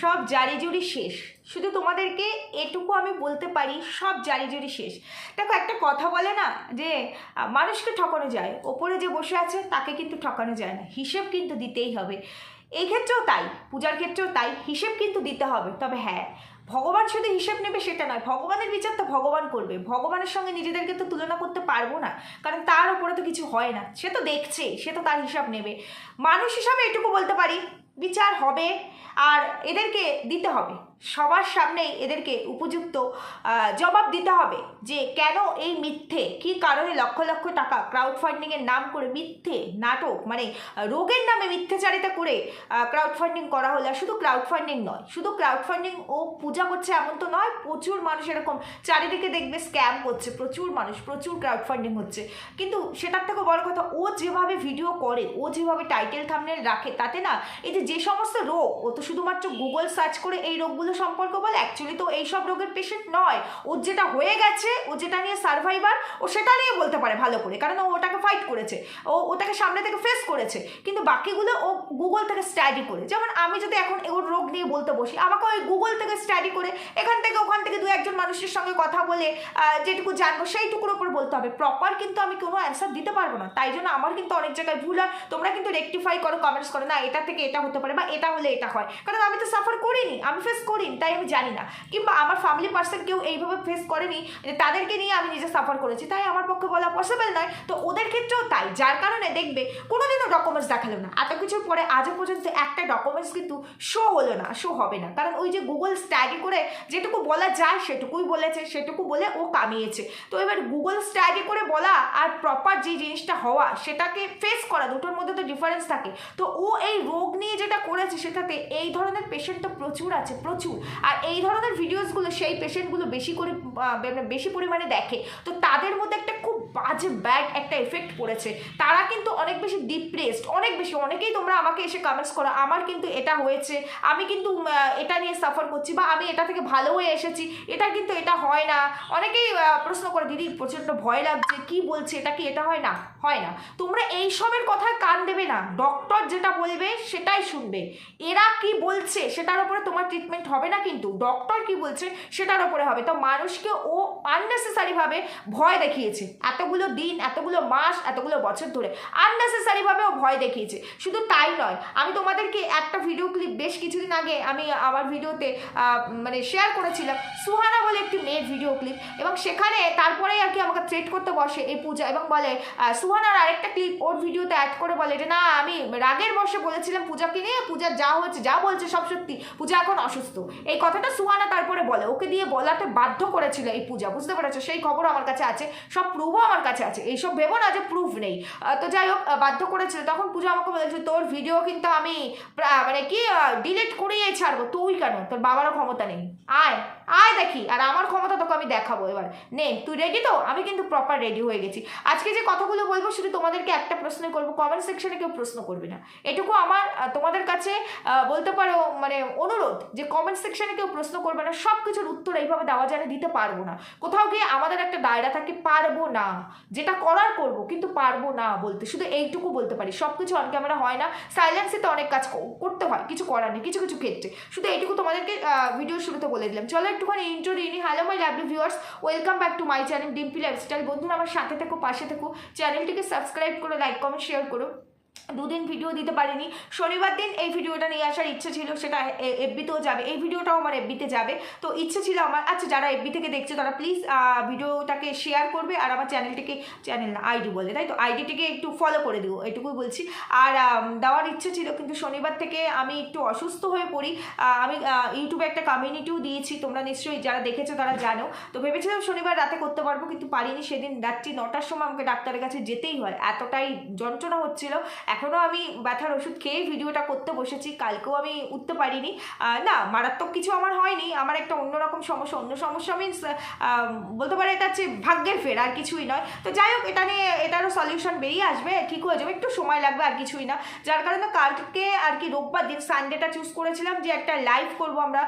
সব জারি জুরি শেষ। শুধু তোমাদেরকে এটুকু আমি বলতে পারি, সব জারি জুরি শেষ। দেখো, একটা কথা বলে না যে মানুষকে ঠকানো যায়, ওপরে যে বসে আছে তাকে কিন্তু ঠকানো যায় না, হিসেব কিন্তু দিতেই হবে। এই ক্ষেত্রেও তাই, পূজার ক্ষেত্রেও তাই, হিসেব কিন্তু দিতে হবে। তবে হ্যাঁ ভগবান শুধু হিসেব নেবে সেটা নয়, ভগবানের বিচার তো ভগবান করবে। ভগবানের সঙ্গে নিজেদেরকে তো তুলনা করতে পারব না, কারণ তার উপরে তো কিছু হয় না। সে তো দেখছে সে তো তার হিসাব নেবে। মানুষ হিসাবে এটুকু বলতে পারি, বিচার হবে। আর এদেরকে দিতে হবে। সবার সামনেই এদেরকে উপযুক্ত জবাব দিতে হবে যে কেন এই মিথ্যে? কী কারণে লক্ষ লক্ষ টাকা ক্রাউড ফান্ডিংয়ের নাম করে মিথ্যে নাটক মানে রোগের নামে মিথ্যাচারিতা করে ক্রাউড ফান্ডিং করা হলো? শুধু ক্রাউড ফান্ডিং নয়, শুধু ক্রাউড ফান্ডিং ও পূজা করছে এমন তো নয়, প্রচুর মানুষ এরকম চারিদিকে দেখবে স্ক্যাম করছে, প্রচুর মানুষ, প্রচুর ক্রাউড ফান্ডিং হচ্ছে। কিন্তু সেটার থেকে বড় কথা, ও যেভাবে ভিডিও করে, ও যেভাবে টাইটেল থামনেল রাখে, তাতে না, এই যে যে সমস্ত রোগ, ও তো শুধুমাত্র গুগল সার্চ করে এই রোগগুলো সম্পর্কে বলে অ্যাকচুয়ালি তো এই সব রোগের পেশেন্ট নয়। ওর যেটা হয়ে গেছে, ও যেটা নিয়ে সার্ভাইভার ও সেটা নিয়ে বলতে পারে ভালো করে, কারণ ও ওটাকে ফাইট করেছে। ও ওটাকে সামনে থেকে ফেস করেছে। কিন্তু বাকিগুলো ও গুগল থেকে স্টাডি করে। যেমন আমি যদি এখন ওর রোগ নিয়ে বলতে বসি, আমাকে ওই গুগল থেকে স্টাডি করে, এখান থেকে ওখান থেকে দু একজন মানুষের সঙ্গে কথা বলে যেটুকু জানব সেইটুকুর ওপর বলতে হবে। প্রপার কিন্তু আমি কোনো অ্যান্সার দিতে পারব না। তাই জন্য আমার কিন্তু অনেক জায়গায় ভুল হয়। তোমরা কিন্তু রেকটিফাই করো কমেন্টস করো, না, এটা থেকে এটা হতে পারে বা এটা হলে এটা হয়। কারণ আমি তো সাফার করিনি, আমি ফেস করিনি, তাই আমি জানি না। কিংবা আমার ফ্যামিলি পার্সন কেউ এইভাবে ফেস করেনি যে তাদেরকে নিয়ে আমি নিজে সাফার করেছি, তাই আমার পক্ষে বলা পসিবল নয়। তো ওদের ক্ষেত্রেও তাই, যার কারণে দেখবে কোনোদিনও ডকুমেন্টস দেখাল না। এত কিছুর পরে আজও পর্যন্ত একটা ডকুমেন্টস কিন্তু শো হলো না শো হবে না। কারণ ওই যে গুগল স্টাডি করে যেটুকু বলা যায় সেটুকুই বলেছে, সেটুকু বলে ও কামিয়েছে। তো এবার গুগল স্টাডি করে বলা আর প্রপার যে জিনিসটা হওয়া, সেটাকে ফেস করা, দুটোর মধ্যে তো ডিফারেন্স থাকে। তো ও এই রোগ নিয়ে যেটা করেছে, সেটাতে এই ধরনের পেশেন্ট তো প্রচুর আছে, প্রচুর। আর এই ধরনের ভিডিওসগুলো সেই পেশেন্টগুলো বেশি করে বেশি পরিমাণে দেখে। তো তাদের মধ্যে একটা খুব বাজে ব্যাড একটা এফেক্ট পড়েছে। তারা কিন্তু অনেক বেশি ডিপ্রেসড অনেক বেশি। অনেকেই তোমরা আমাকে এসে কমেন্টস করো, আমার কিন্তু এটা হয়েছে, আমি কিন্তু এটা নিয়ে সাফার করছি বা আমি এটা থেকে ভালো হয়ে এসেছি, এটা কিন্তু এটা হয় না। অনেকেই প্রশ্ন করে, দিদি, প্রচণ্ড ভয় লাগছে, কি বলছে? এটা কি এটা হয় না? হয় না। তোমরা এইসবের কথায় কান দেবে না। ডক্টর যেটা বলবে, সেটাই শুনবে। এরা কি বলছে, সেটার উপরে তোমার ট্রিটমেন্ট হবে না কিন্তু। ডক্টর কি বলছে, সেটার উপরে হবে। তো মানুষকে ও আননেসেসারিভাবে ভয় দেখিয়েছে। এতগুলো দিন, এতগুলো মাস, এতগুলো বছর ধরে আননেসেসারিভাবে ও ভয় দেখিয়েছে। শুধু তাই নয়, আমি তোমাদেরকে একটা ভিডিও ক্লিপ বেশ কিছুদিন আগে আমি আমার ভিডিওতে মানে শেয়ার করেছিলাম। সুহানা বলে একটি মেয়ের ভিডিও ক্লিপ এবং সেখানে তারপরেই আর কি আমাকে থ্রেট করতে বসে এই পূজা এবং বলে সুহানার আরেকটা ক্লিপ ওর ভিডিওতে অ্যাড করে বলে যে, না, আমি রাগের বসে বলেছিলাম পূজাকে নিয়ে, পূজা যা হচ্ছে যা বলছে সব সত্যি, পূজা এখন অসুস্থ। এই কথাটা সুহানা তারপরে বলে, ওকে দিয়ে বলাতে বাধ্য করেছিল এই পূজা, বুঝতে পেরেছ? সেই খবর আমার কাছে আছে। সব প্রুফও আমার কাছে আছে। এইসব ভেবো না যে প্রুফ নেই। তো যাই হোক বাধ্য করেছিল তখন পূজা আমাকে বলেছে, তোর ভিডিও কিন্তু আমি মানে কি ডিলিট করিয়ে ছাড়বো। তুই কেন? তোর বাবারও ক্ষমতা নেই। আয় আয় দেখি। আর আমার ক্ষমতা তোকে আমি দেখাবো এবার। নে, তুই রেডি তো? আমি কিন্তু প্রপার রেডি হয়ে গেছি। আজকে যে কথাগুলো বলব শুধু তোমাদেরকে একটা প্রশ্ন করব। কমেন্ট সেকশনে কেউ প্রশ্ন করবে না। এটুকু আমার তোমাদের কাছে বলতে পারো মানে অনুরোধ যে কমেন্ট সেকশনে কেউ প্রশ্ন করবে না সব কিছুর উত্তর এইভাবে দেওয়া যায় না দিতে পারব না। কোথাও গিয়ে আমাদের একটা দায়রা থাকে, পারব না। যেটা করার করব, কিন্তু পারব না বলতে, শুধু এইটুকু বলতে পারি। সব কিছু অন ক্যামেরা হয় না সাইলেন্সে তো অনেক কাজ করতে হয়, কিছু করার নেই, কিছু কিছু ক্ষেত্রে। শুধু এইটুকু তোমাদেরকে ভিডিও শুরুতে বলে দিলাম। চলো একটুখানি ইন্ট্রো দিয়ে hello my lovely viewers welcome back to my channel Dimpi lifestyle বন্ধুরা, আমার সাথে থেকো, পাশে থেকো। চ্যানেলটিকে সাবস্ক্রাইব করো লাইক কমেন্ট শেয়ার করো। দুদিন ভিডিও দিতে পারিনি। শনিবার দিন এই ভিডিওটা নিয়ে আসার ইচ্ছে ছিল, সেটা এফবিতেও যাবে। এই ভিডিওটাও আমার এফবিতে যাবে। তো ইচ্ছে ছিল আমার আচ্ছা যারা এফবি থেকে দেখছে তারা প্লিজ ভিডিওটাকে শেয়ার করবে আর আমার চ্যানেলটিকে চ্যানেল না আইডি বলে, তাই তো? আইডিটিকে একটু ফলো করে দিও, এটুকুই বলছি। আর দেওয়ার ইচ্ছে ছিল, কিন্তু শনিবার থেকে আমি একটু অসুস্থ হয়ে পড়ি। আমি ইউটিউবে একটা কমিউনিটিও দিয়েছি, তোমরা নিশ্চয়ই যারা দেখেছ তারা জানো। তো ভেবেছিলাম শনিবার রাতে করতে পারব, কিন্তু পারিনি, সেদিন রাত্রি নটার সময় আমাকে ডাক্তারের কাছে যেতেই হয়। এতটাই যন্ত্রণা হচ্ছিল এখনও আমি ব্যথার ওষুধ খেয়ে ভিডিওটা করতে বসেছি, কালকেও আমি উঠতে পারিনি। না, মারাত্মক কিছু আমার হয়নি, আমার একটা অন্যরকম সমস্যা, অন্য সমস্যা মিনস বলতে পারে এটা হচ্ছে ভাগ্যের ফের, আর কিছুই নয়। তো যাই হোক, এটা নিয়ে এটারও সলিউশন বেরিয়ে আসবে, ঠিক হয়ে যাবে, একটু সময় লাগবে আর কিছুই না। যার কারণে কালকে আর কি রোববার দিন সানডেটা চুজ করেছিলাম যে একটা লাইভ করব আমরা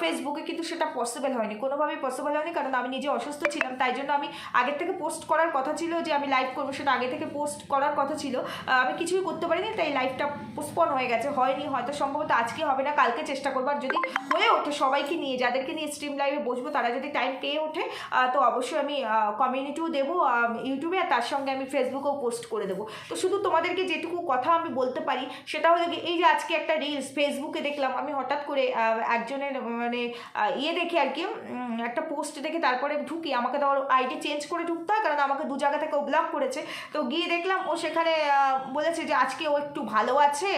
ফেসবুকে কিন্তু সেটা পসিবল হয়নি, কোনোভাবেই পসিবল হয়নি, কারণ আমি নিজে অসুস্থ ছিলাম, তাই জন্য আমি আগের থেকে পোস্ট করার কথা ছিল যে আমি লাইভ করব, সেটা আগে থেকে পোস্ট করার কথা ছিল। আমি কিছু কিছুই করতে পারিনি, তাই লাইফটা পোস্টপন হয়ে গেছে, হয়নি, হয়তো সম্ভবত আজকে হবে না, কালকে চেষ্টা করব। আর যদি হয়ে ওঠে সবাইকে নিয়ে, যাদেরকে নিয়ে স্ট্রিম লাইভে বসবো, তারা যদি টাইম পেয়ে ওঠে তো অবশ্যই আমি কমিউনিটিও দেবো ইউটিউবে আর তার সঙ্গে আমি ফেসবুকেও পোস্ট করে দেবো। তো শুধু তোমাদেরকে যেটুকু কথা আমি বলতে পারি, সেটা হলো কি, এই যে আজকে একটা রিলস ফেসবুকে দেখলাম, আমি হঠাৎ করে একজনের মানে ইয়ে দেখে আর কি একটা পোস্ট দেখে তারপরে ঢুকি, আমাকে তো আইডি চেঞ্জ করে ঢুকতে হয়, কারণ আমাকে দু জায়গা থেকে ও ব্লক করেছে। তো গিয়ে দেখলাম ও সেখানে বলেছে যে আজকে ও একটু ভালো আছে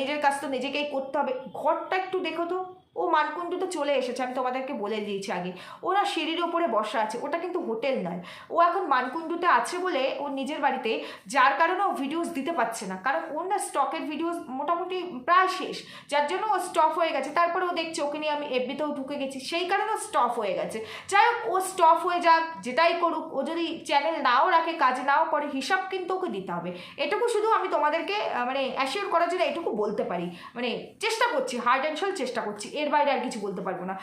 নিজের কাজ তো নিজেকেই করতে হবে। ঘরটা একটু দেখো তো। ও মানকুণ্ডুতে চলে এসেছে, আমি তোমাদেরকে বলে দিয়েছি আগে। ওরা সিঁড়ির ওপরে বসা আছে, ওটা কিন্তু হোটেল নয়। ও এখন মানকুণ্ডুতে আছে বলে ও নিজের বাড়িতে, যার কারণে ও ভিডিওস দিতে পারছে না। কারণ ওর না স্টকের ভিডিওস মোটামুটি প্রায় শেষ। যার জন্য ও স্টপ হয়ে গেছে। তারপরে ও দেখছে, ওকে নিয়ে আমি এফবিতেও ঢুকে গেছি। সেই কারণে ও স্টপ হয়ে গেছে। যাই হোক, ও স্টপ হয়ে যাক, যেটাই করুক, ও যদি চ্যানেল নাও রাখে, কাজ নাও করে, হিসাব কিন্তু ওকে দিতে হবে। এটুকু শুধু আমি তোমাদেরকে মানে অ্যাসিওর করার জন্য এটুকু বলতে পারি। মানে চেষ্টা করছি হার্ড অ্যান্ড চেষ্টা করছি। এর বাইরে আর কিছু বলতে পারব না।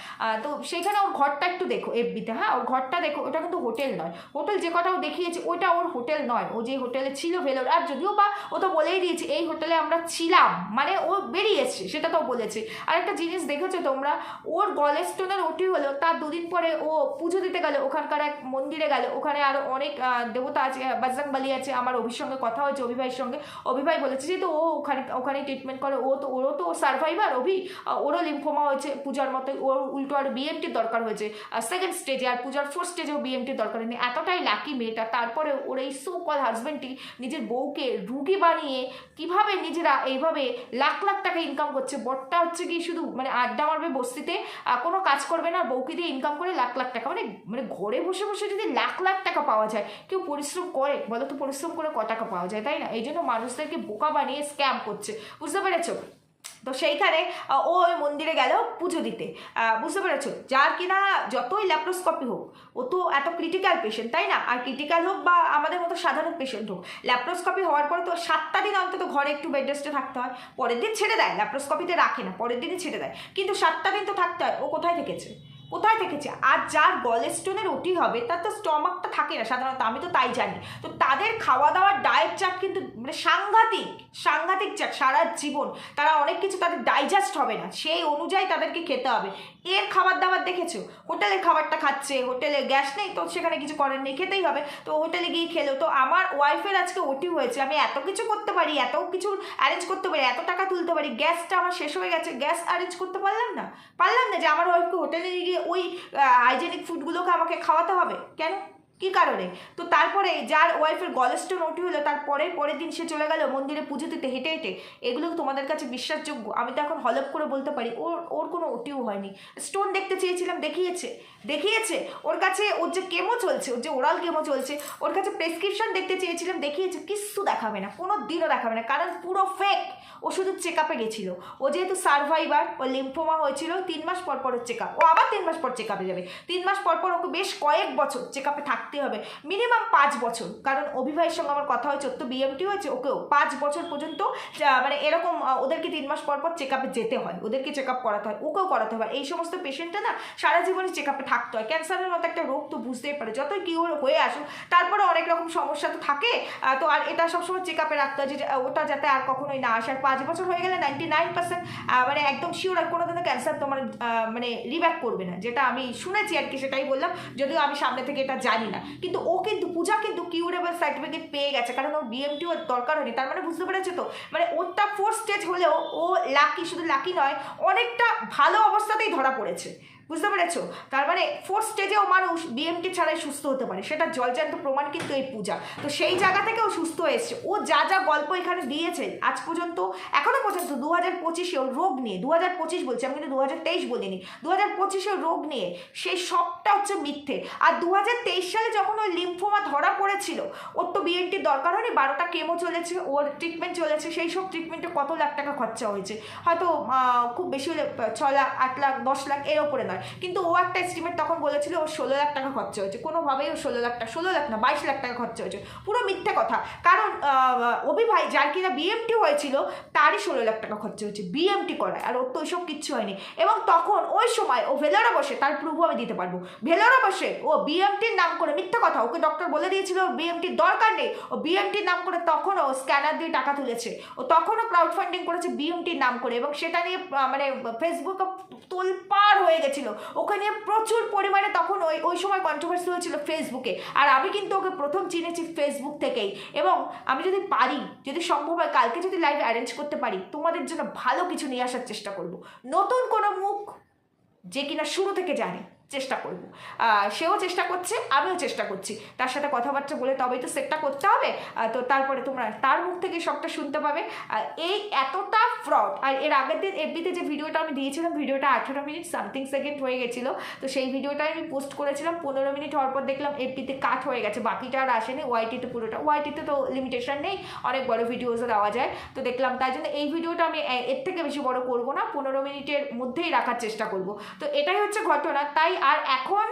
তো সেইখানে ওর ঘরটা একটু দেখো, এফবিতে হ্যাঁ? ওর ঘরটা দেখো, ওটা কিন্তু হোটেল নয়। হোটেল যে কটাও দেখিয়েছে, ওটা ওর হোটেল নয়। ও যে হোটেলে ছিল ভেলোর, আর যদিও বা ও তো বলেই দিয়েছে, এই হোটেলে আমরা ছিলাম মানে ও বেরিয়েছে, সেটা তো বলেছে। আর একটা জিনিস দেখেছ তোমরা, ওর গলেস্টোনের ওটি হলো, তার দুদিন পরে ও পুজো দিতে গেলে, ওখানকার এক মন্দিরে গেলে, ওখানে আরও অনেক দেবতা আছে, বাজরাং বালি আছে, আমার অভির সঙ্গে কথা হয়েছে, অভিভাইয়ের সঙ্গে। অভিভাই বলেছে যেহেতু ও ওখানে ওখানে ট্রিটমেন্ট করে, ও তো, ওরও তো সার্ভাইভার অভি? ওরও লিম্ফোমা হয়েছে, পূজার মতো ওর উল্টো আর বিএমটির দরকার হয়েছে। আর সেকেন্ড স্টেজে আর পূজার ফোর্থ স্টেজেও বিএমটির দরকার হয়নি। এতটাই লাকি মেয়েটা, তারপরে ওর এই সো কল হাজব্যান্ডটি নিজের বউকে রুগী বানিয়ে কীভাবে নিজেরা এইভাবে লাখ লাখ টাকা ইনকাম করছে? বরটা হচ্ছে কি শুধু মানে আড্ডা মারবে বস্তিতে কোনো কাজ করবে না বউকে দিয়ে ইনকাম করে লাখ লাখ টাকা। মানে মানে ঘরে বসে বসে যদি লাখ লাখ টাকা পাওয়া যায়, কেউ পরিশ্রম করে, বলো তো পরিশ্রম করে ক টাকা পাওয়া যায়, তাই না? এই জন্য মানুষদেরকে বোকা বানিয়ে স্ক্যাম করছে। বুঝতে পেরেছ? তো সেইখানে ও ওই মন্দিরে গেল পুজো দিতে। বুঝতে পেরেছ? যার কিনা যতই ল্যাপ্রোস্কপি হোক, ও তো এত ক্রিটিক্যাল পেশেন্ট তাই না? আর ক্রিটিক্যাল হোক বা আমাদের মতো সাধারণ পেশেন্ট হোক, ল্যাপ্রোস্কপি হওয়ার পরে তো সাতটা দিন অন্তত ঘরে একটু বেড রেস্টে থাকতে হয়। পরের দিন ছেড়ে দেয়, ল্যাপ্রোস্কপিতে রাখে না, পরের দিনই ছেড়ে দেয়। কিন্তু সাতটা দিন তো থাকতে হয়, ও কোথায় থেকেছে? কোথায় থেকেছে? আর যার গলেস্টোনের ওটি হবে, তার তো স্টমাকটা থাকে না সাধারণত, আমি তো তাই জানি। তো তাদের খাওয়া দাওয়ার ডায়েট চার্ট কিন্তু মানে সাংঘাতিক সাংঘাতিক চার্ট সারা জীবন। তারা অনেক কিছু তাদের ডাইজেস্ট হবে না, সেই অনুযায়ী তাদেরকে খেতে হবে। এর খাবার দাবার দেখেছ? হোটেলের খাবারটা খাচ্ছে, হোটেলে গ্যাস নেই, তো সেখানে কিছু করার নেই, খেতেই হবে। তো হোটেলে গিয়ে খেলো। তো আমার ওয়াইফের আজকে ওটি হয়েছে, আমি এত কিছু করতে পারি, এত কিছু অ্যারেঞ্জ করতে পারি, এত টাকা তুলতে পারি গ্যাসটা আমার শেষ হয়ে গেছে গ্যাস অ্যারেঞ্জ করতে পারলাম না? পারলাম না যে আমার ওয়াইফকে হোটেলে গিয়ে ওই হাইজেনিক ফুডগুলোকে আমাকে খাওয়াতে হবে? কেন? কি কারণে? তো তারপরে যার ওয়াইফের গলেস্টোন ওটি হলো তারপরে পরের দিন সে চলে গেল মন্দিরে পুজো দিতে হেঁটে হেঁটে। এগুলো তোমাদের কাছে বিশ্বাসযোগ্য। আমি তো এখন হলপ করে বলতে পারি, ওর ওর কোনো ওটিও হয়নি। স্টোন দেখতে চেয়েছিলাম, দেখিয়েছে দেখিয়েছে। ওর কাছে ওর যে কেমো চলছে, ওর যে ওরাল কেমো চলছে, ওর কাছে প্রেসক্রিপশন দেখতে চেয়েছিলাম, দেখিয়েছে, কিচ্ছু দেখাবে না, কোনো দিনও দেখাবে না, কারণ পুরো ফেক ও শুধু চেক আপে গেছিল। ও যেহেতু সার্ভাইভার ও লিম্ফোমা হয়েছিল, তিন মাস পর পর চেক আপ ও আবার তিন মাস পর চেক আপে যাবে। তিন মাস পর পর ওকে বেশ কয়েক বছর চেক আপে থাকতে হবে। মিনিমাম পাঁচ বছর। কারণ অভিভাইয়ের সঙ্গে আমার কথা হয়েছে তো বিএমটি হয়েছে, ওকেও পাঁচ বছর পর্যন্ত মানে এরকম ওদেরকে তিন মাস পর পর চেক আপে যেতে হয়। ওদেরকে চেক আপ করাতে হয়, ওকেও করাতে হয়। এই সমস্ত পেশেন্টটা না সারা জীবনে চেক আপে থাকতে হয়। ক্যান্সারের মতো একটা রোগ তো বুঝতেই পারে। যতই কি হয়ে আসুক, তারপরে অনেক রকম সমস্যা তো থাকে। তো আর এটা সবসময় চেক আপে রাখতে হয় যে ওটা যাতে আর কখনোই না আসে। আর পাঁচ বছর হয়ে গেলে নাইনটি নাইন পার্সেন্ট মানে একদম শিওর আর কোনো দিনও ক্যান্সার তোমার মানে রিব্যাক করবে না। যেটা আমি শুনেছি আর কি, সেটাই বললাম। যদিও আমি সামনে থেকে এটা জানি না। কিন্তু ও কিন্তু, পূজা কিন্তু কিউরেবল সার্টিফিকেট পেয়ে গেছে, কারণ ওর বিএমটিও দরকার হয়নি। তার মানে বুঝতে পেরেছে তো? মানে ওরটা ফোর্থ স্টেজ হলেও ও লাকি শুধু লাকি নয়, অনেকটা ভালো অবস্থাতেই ধরা পড়েছে। বুঝতে পেরেছ? তার মানে ফোর্থ স্টেজেও মানুষ বিএমটি ছাড়াই সুস্থ হতে পারে। সেটা জলজান্ত প্রমাণ কিন্তু এই পূজা। তো সেই জায়গা থেকেও সুস্থ এসছে। ও যা যা গল্প এখানে দিয়েছে, আজ পর্যন্ত, এখনও পর্যন্ত দু হাজার পঁচিশেও রোগ নিয়ে দু হাজার পঁচিশ বলছি, আমি কিন্তু দু হাজার তেইশ বলিনি দু হাজার পঁচিশেও রোগ নিয়ে সেই সবটা হচ্ছে মিথ্যে। আর দু হাজার তেইশ সালে যখন ওই লিম্ফোমা ধরা পড়েছিল, ওর তো বিএনটির দরকার হয়নি, বারোটা কেমো চলেছে, ওর ট্রিটমেন্ট চলেছে, সেই সব ট্রিটমেন্টে কত লাখ টাকা খরচা হয়েছে। হয়তো খুব বেশি হলে ছ লাখ, আট লাখ, দশ লাখ, এর ওপরে নয়। হয় কিন্তু ও একটা এস্টিমেট তখন বলেছিল ও ষোলো লাখ টাকা খরচা হয়েছে। কোনোভাবেই ও ষোলো লাখ টাকা, ষোলো লাখ না, বাইশ লাখ টাকা খরচা হয়েছে। পুরো মিথ্যে কথা। কারণ অভি ভাই যার কিনা বিএমটি হয়েছিল, তারই ষোলো লাখ টাকা খরচা হয়েছে বিএমটি করায়। আর ওর তো ওইসব কিচ্ছু হয়নি। এবং তখন ওই সময় ও ভেলোরা বসে, তার প্রুফ আমি দিতে পারব। ভেলোরা বসে, ও বিএমটির নাম করে মিথ্যা কথা, ওকে ডক্টর বলে দিয়েছিল বিএমটির দরকার নেই। ও বিএমটির নাম করে তখনও স্ক্যানার দিয়ে টাকা তুলেছে। ও তখনও ক্রাউড ফান্ডিং করেছে বিএমটির নাম করে। এবং সেটা নিয়ে মানে ফেসবুকে তোলপাড় হয়ে গেছিল। ওকে ওখানে প্রচুর পরিমাণে তখন ওই ওই সময় কন্ট্রোভার্সি হয়েছিল ফেসবুকে আর আমি কিন্তু ওকে প্রথম চিনেছি ফেসবুক থেকেই। এবং আমি যদি পারি, যদি সম্ভব হয়, কালকে যদি লাইভ অ্যারেঞ্জ করতে পারি, তোমাদের জন্য ভালো কিছু নিয়ে আসার চেষ্টা করব। নতুন কোনো মুখ যে কিনা শুরু থেকে জানে। চেষ্টা করব। সেও চেষ্টা করছে, আমিও চেষ্টা করছি। তার সাথে কথাবার্তা বলে তবেই তো সেটটা করতে হবে। তো তারপরে তোমরা তার মুখ থেকে সবটা শুনতে পাবে। আর এই এতটা ফ্রড আর এর আগের দিন এফবিতে যে ভিডিওটা আমি দিয়েছিলাম, ভিডিওটা আঠেরো মিনিট সামথিং সেকেন্ড হয়ে গেছিল। তো সেই ভিডিওটা আমি পোস্ট করেছিলাম, পনেরো মিনিট হওয়ার পর দেখলাম এফবিতে কাট হয়ে গেছে। বাকিটা আর আসেনি ওয়াইটিতে পুরোটা। ওয়াইটিতে তো লিমিটেশন নেই, অনেক বড় ভিডিওসও দেওয়া যায়। তো দেখলাম তাই জন্য এই ভিডিওটা আমি এর থেকে বেশি বড় করব না, পনেরো মিনিটের মধ্যেই রাখার চেষ্টা করব। তো এটাই হচ্ছে ঘটনা। তাই আর এখন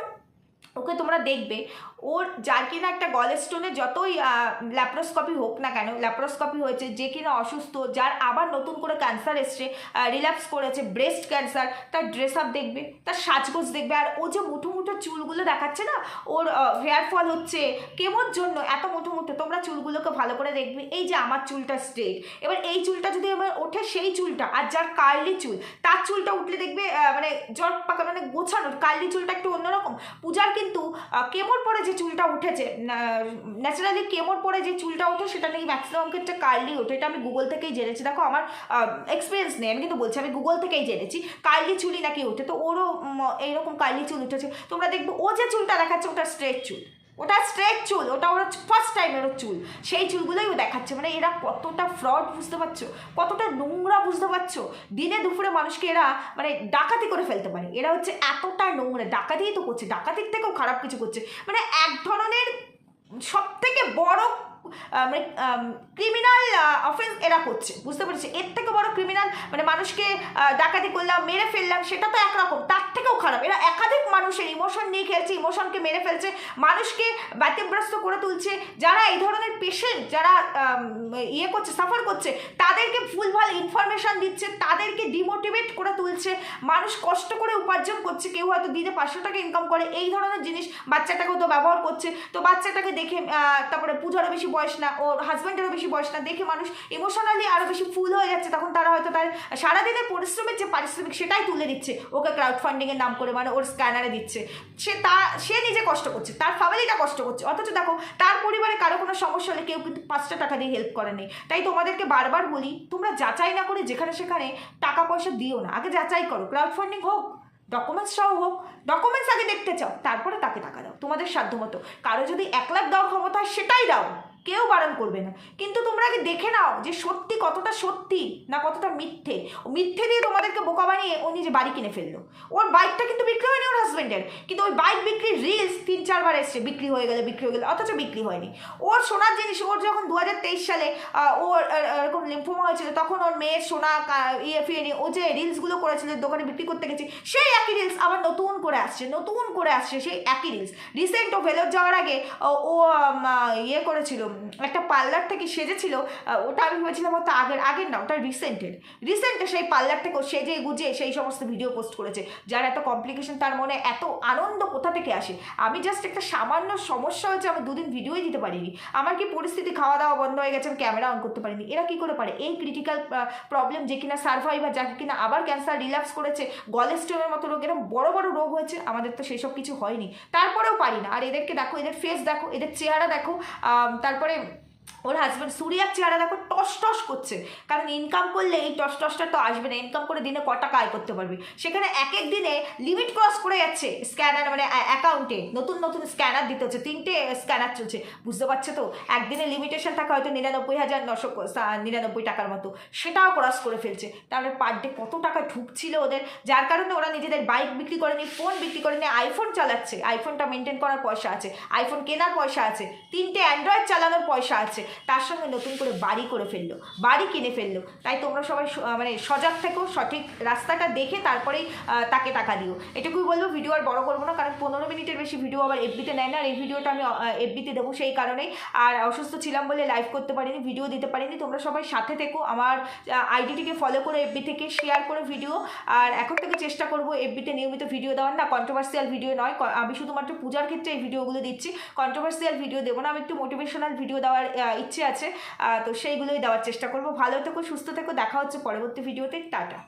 ওকে তোমরা দেখবে ওর যার কিনা একটা গলের স্টোনে যতই ল্যাপ্রোস্কপি হোক না কেন ল্যাপ্রোস্কপি হয়েছে, যে কিনা অসুস্থ, যার আবার নতুন করে ক্যান্সার এসছে রিল্যাপস করেছে ব্রেস্ট ক্যান্সার তার ড্রেস আপ দেখবে, তার সাজগোজ দেখবে, আর ও যে মুঠো মুঠো চুলগুলো দেখাচ্ছে না, ওর হেয়ার ফল হচ্ছে, কেমন জন্য, এত মুঠো মুঠো, তোমরা চুলগুলোকে ভালো করে দেখবে, এই যে আমার চুলটা স্ট্রেট এবার এই চুলটা যদি এবার ওঠে সেই চুলটা, আর যার কার্লি চুল, তার চুলটা উঠলে দেখবে মানে জট পাকা মানে গোছানোর কার্লি চুলটা একটু অন্যরকম, পূজার কিন্তু কেমন পরে যে চুলটা উঠেছে ন্যাচারালি কেমোর পরে যে চুলটা ওঠে সেটা নাকি ম্যাক্সিমাম ক্ষেত্রে কার্লি ওঠে, এটা আমি গুগল থেকেই জেনেছি। দেখো, আমার এক্সপিরিয়েন্স নেই, আমি কিন্তু বলছি, আমি গুগল থেকেই জেনেছি কার্লি চুলই নাকি ওঠে তো ওরও এইরকম কার্লি চুল উঠেছে। তোমরা দেখবে ও যে চুলটা দেখাচ্ছে, ওটা স্ট্রেট চুল। ওটা স্ট্রেট চুল, ওটা ওরা ফার্স্ট টাইমের চুল। সেই চুলগুলোই ও দেখাচ্ছে। মানে এরা কতটা ফ্রড বুঝতে পারছ? কতটা নোংরা বুঝতে পারছ? দিনে দুপুরে মানুষকে এরা মানে ডাকাতি করে ফেলতে পারে। এরা হচ্ছে এতটা নোংরা। ডাকাতিই তো করছে। ডাকাতির থেকেও খারাপ কিছু করছে। মানে এক ধরনের সব থেকে বড় মানে ক্রিমিনাল অফেন্স এরা করছে, বুঝতে পেরেছি? এর থেকে বড় ক্রিমিনাল মানে মানুষকে ডাকাতি করলাম, মেরে ফেললাম, সেটা তো একরকম, তার থেকেও খারাপ। এরা একাধিক মানুষের ইমোশন নিয়ে খেলছে ইমোশনকে মেরে ফেলছে, মানুষকে ব্যতিব্যস্ত করে তুলছে। যারা এই ধরনের পেশেন্ট যারা ইয়ে করছে সাফার করছে, তাদেরকে ভুলভাল ইনফরমেশন দিচ্ছে, তাদেরকে ডিমোটিভেট করে তুলছে। মানুষ কষ্ট করে উপার্জন করছে, কেউ হয়তো দিনে পাঁচশো টাকা ইনকাম করে, এই ধরনের জিনিস বাচ্চাটাকেও তো ব্যবহার করছে। তো বাচ্চাটাকে দেখে তারপরে পুজোরও বেশি বয়স না, ওর হাজব্যান্ডেরও বেশি বয়স না, দেখে মানুষ ইমোশনালি আরও বেশি ফুল হয়ে যাচ্ছে। তখন তারা হয়তো তার সারাদিনের পরিশ্রমের যে পারিশ্রমিক সেটাই তুলে দিচ্ছে। ওকে ক্রাউড ফান্ডিংয়ের নাম করে মানে ওর স্ক্যানারে দিচ্ছে। সে তা, সে নিজে কষ্ট করছে, তার ফ্যামিলিটা কষ্ট করছে। অথচ দেখো, তার পরিবারে কারও কোনো সমস্যা হলে কেউ কিন্তু পাঁচটা টাকা দিয়ে হেল্প করে নেই। তাই তোমাদেরকে বারবার বলি, তোমরা যাচাই না করে যেখানে সেখানে টাকা পয়সা দিও না। আগে যাচাই করো ক্রাউড ফান্ডিং হোক ডকুমেন্টস সহ হোক ডকুমেন্টস আগে দেখতে চাও, তারপরে তাকে টাকা দাও। তোমাদের সাধ্যমতো। কারও যদি এক লাখ দেওয়ার ক্ষমতা সেটাই দাও। কেউ বারণ করবে না। কিন্তু তোমরা আগে দেখে নাও যে সত্যি কতটা সত্যি না কতটা মিথ্যে। ও মিথ্যে দিয়ে তোমাদেরকে বোকা বানিয়ে ও নিজে বাড়ি কিনে ফেলল। ওর বাইকটা কিন্তু বিক্রি হয়নি ওর হাজব্যান্ডের কিন্তু ওই বাইক বিক্রির রিলস তিন চারবার এসছে। বিক্রি হয়ে গেলে, বিক্রি হয়ে গেলে, অথচ বিক্রি হয়নি। ওর সোনার জিনিস, ওর যখন দু হাজার তেইশ সালে ওর এরকম লিম্ফোমা হয়েছিল, তখন ওর মেয়ের সোনা ইয়ে ফিরে নিয়ে ও যে রিলসগুলো করেছিল দোকানে বিক্রি করতে গেছে, সেই একই রিলস আবার নতুন করে আসছে, নতুন করে আসছে সেই একই রিলস রিসেন্ট ও ভেলোর যাওয়ার আগে ও ইয়ে করেছিল একটা পার্লার থেকে সেজেছিল ওটা আমি ভেবেছিলাম হয়তো আগের আগের না ওটা রিসেন্টের। রিসেন্টে সেই পার্লার থেকে সেজে গুজে সেই সমস্ত ভিডিও পোস্ট করেছে যার এত কমপ্লিকেশন তার মনে এত আনন্দ কোথা থেকে আসে? আমি জাস্ট একটা সামান্য সমস্যা হয়েছে আমি দুদিন ভিডিওই দিতে পারিনি। আমার কি পরিস্থিতি খাওয়া দাওয়া বন্ধ হয়ে গেছে আমি ক্যামেরা অন করতে পারিনি। এরা কি করে পারে? এই ক্রিটিক্যাল প্রবলেম যে কিনা সার্ভাইভার যাকে কিনা আবার ক্যান্সার রিল্যাপস করেছে গলে স্টোনের মতো রোগ এরকম বড় বড় রোগ হয়েছে আমাদের তো সেসব কিছু হয়নি। তারপরেও পারি না। আর এদেরকে দেখো এদের ফেস দেখো এদের চেহারা দেখো আম, তারপরে ওর হাজব্যান্ড সুরিয়ার চেহারা দেখো টস টস করছে। কারণ ইনকাম করলে এই টস টসটা তো আসবে না ইনকাম করে দিনে ক টাকা আয় করতে পারবে। সেখানে এক এক দিনে লিমিট ক্রস করে যাচ্ছে স্ক্যানার মানে অ্যাকাউন্টে নতুন নতুন স্ক্যানার দিতে হচ্ছে, তিনটে স্ক্যানার চলছে। বুঝতে পারছ তো? একদিনে লিমিটেশন থাকে হয়তো নিরানব্বই হাজার নশো নিরানব্বই টাকার মতো। সেটাও ক্রস করে ফেলছে। তাহলে পার ডে কত টাকা ঢুকছিল ওদের? যার কারণে ওরা নিজেদের বাইক বিক্রি করেনি ফোন বিক্রি করেনি আইফোন চালাচ্ছে। আইফোনটা মেনটেন করার পয়সা আছে। আইফোন কেনার পয়সা আছে। তিনটে অ্যান্ড্রয়েড চালানোর পয়সা আছে। তার সঙ্গে নতুন করে বাড়ি করে ফেলল, বাড়ি কিনে ফেলল। তাই তোমরা সবাই মানে সজাগ থেকো, সঠিক রাস্তাটা দেখে তারপরেই তাকে টাকা দিও। এটুকুই বলব, ভিডিও আর বড় করব না, কারণ পনেরো মিনিটের বেশি ভিডিও আবার এফবিতে নেয় না, আর এই ভিডিওটা আমি এফবিতে দেবো সেই কারণেই। আর অসুস্থ ছিলাম বলে লাইভ করতে পারিনি ভিডিও দিতে পারিনি। তোমরা সবাই সাথে থেকো, আমার আইডিটিকে ফলো করে এফবি থেকে শেয়ার করে ভিডিও আর এখন থেকে চেষ্টা করব এফবিতে নিয়মিত ভিডিও দেওয়ার। না কন্ট্রোভার্সিয়াল ভিডিও নয় আমি শুধুমাত্র পূজার ক্ষেত্রে এই ভিডিওগুলো দিচ্ছি। কন্ট্রোভার্সিয়াল ভিডিও দেবো না, আমি একটু মোটিভেশনাল ভিডিও দেওয়ার ইচ্ছে আছে তো সেইগুলোই দেওয়ার চেষ্টা করব। ভালো থেকো, সুস্থ থেকো, দেখা হচ্ছে পরবর্তী ভিডিওতে টাটা।